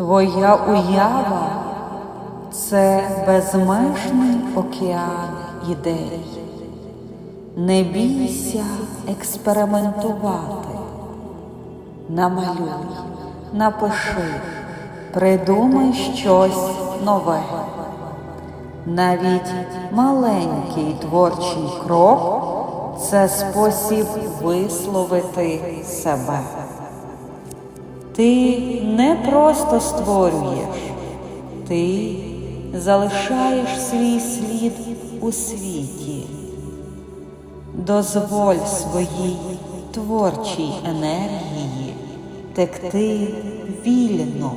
Твоя уява це безмежний океан ідей. Не бійся експериментувати. Намалюй, напиши, придумай щось нове. Навіть маленький творчий крок це спосіб висловити себе. Ти не просто створюєш, ти залишаєш свій слід у світі. Дозволь своїй творчій енергії текти вільно.